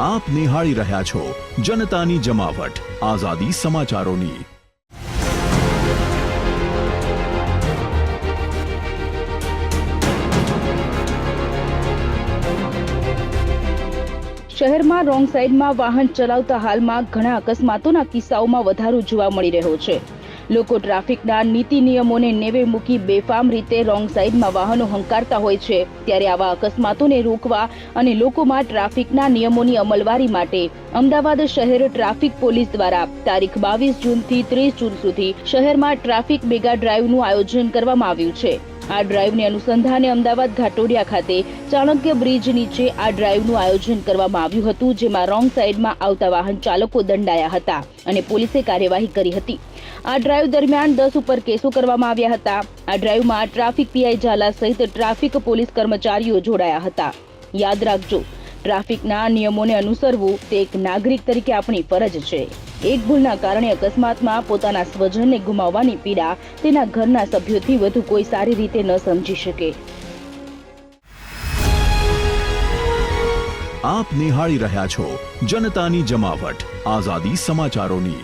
આપ નિહાળી રહ્યા છો જનતાની જમાવટ. આઝાદી સમાચારોની. શહેરમાં રોંગ સાઈડમાં વાહન ચલાવતા હાલમાં ઘણા અકસ્માતોના કિસ્સાઓમાં વધારો જોવા મળી રહ્યો છે. લોકો ટ્રાફિકના નીતિ નિયમોને નેવે મૂકી બેફામ રીતે રોંગ સાઈડમાં વાહનો હંકારતા હોય છે. ત્યારે આવા અકસ્માતોને રોકવા અને લોકોમાં ટ્રાફિકના નિયમોની અમલવારી માટે અમદાવાદ શહેર ટ્રાફિક પોલીસ દ્વારા તારીખ બાવીસ જૂનથી ત્રીસ જૂન સુધી શહેરમાં ટ્રાફિક મેગા ડ્રાઈવનું આયોજન કરવામાં આવ્યું છે. આ ડ્રાઈવને અનુસંધાને અમદાવાદ ઘાટોડિયા ખાતે ચાણક્ય બ્રિજ નીચે આ ડ્રાઈવનું આયોજન કરવામાં આવ્યું હતું, જેમાં રોંગ સાઈડમાં આવતા વાહન ચાલકો દંડાયા હતા અને પોલીસે કાર્યવાહી કરી હતી. આ ડ્રાઈવ દરમિયાન દસ ઉપર કેસો કરવામાં આવ્યા હતા. આ ડ્રાઈવમાં ટ્રાફિક પીઆઈ ઝાલા સહિત ટ્રાફિક પોલીસ કર્મચારીઓ જોડાયા હતા. યાદ રાખજો ટ્રાફિકના નિયમોને અનુસરવું તે એક નાગરિક તરીકે આપણી ફરજ છે. એક ભૂલના કારણે અકસ્માતમાં પોતાના સ્વજનને ગુમાવવાની પીડા તેના ઘરના સભ્યોથી વધુ કોઈ સારી રીતે ન સમજી શકે. આપ નિહાળી રહ્યા છો જનતાની જમાવટ. આઝાદી સમાચારોની